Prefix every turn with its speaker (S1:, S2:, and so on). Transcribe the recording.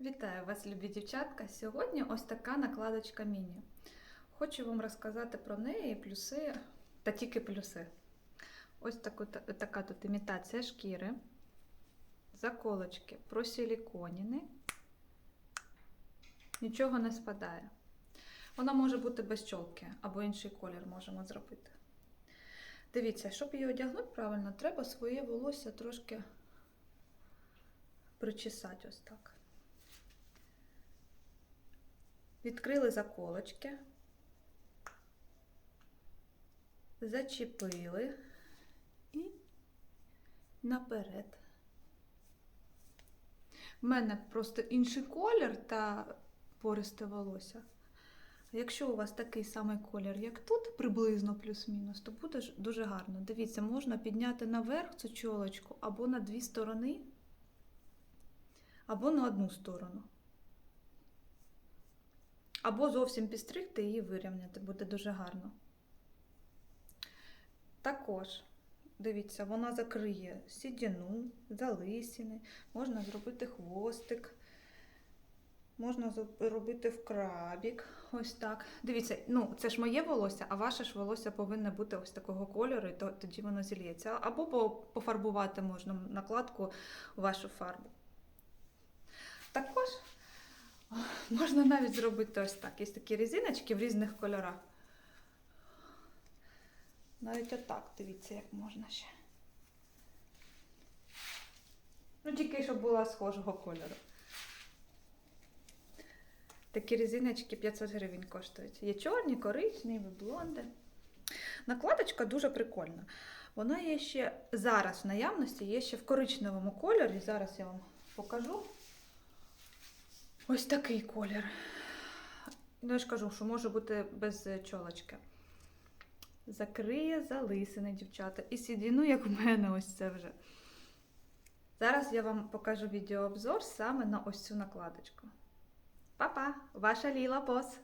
S1: Вітаю вас, любі дівчатка! Сьогодні ось така накладочка міні. Хочу вам розказати про неї плюси та тільки плюси. Ось таку, та- така тут імітація шкіри, заколочки просиліконіни, нічого не спадає. Вона може бути без чолки або інший колір можемо зробити. Дивіться, щоб її одягнути правильно, треба своє волосся трошки причесати ось так. Відкрили заколочки, зачепили і наперед. У мене просто інший колір та пористе волосся. Якщо у вас такий самий колір, як тут, приблизно плюс-мінус, то буде дуже гарно. Дивіться, можна підняти наверх цю чолочку або на дві сторони, або на одну сторону. Або зовсім підстригти і вирівняти, буде дуже гарно. Також, дивіться, вона закриє сідіну, залисини, можна зробити хвостик, можна зробити вкрабік. Ось так. Дивіться, ну це ж моє волосся, а ваше ж волосся повинне бути ось такого кольору, і то, тоді воно зільється. Або пофарбувати можна накладку вашу фарбу. Також Можна навіть зробити ось так. Є такі резиночки в різних кольорах. Навіть отак, дивіться, як можна ще. Ну, тільки щоб була схожого кольору. Такі резиночки 500 гривень коштують. Є чорні, коричневі, блонди. Накладочка дуже прикольна. Вона є ще зараз в наявності, є ще в коричневому кольорі. Зараз я вам покажу. Ось такий колір. Ну, я ж кажу, що може бути без чолочки. Закриє залисини, дівчата. І сідіну, як у мене, ось це вже. Зараз я вам покажу відеообзор саме на ось цю накладочку. Па-па! Ваша Ліла Бос!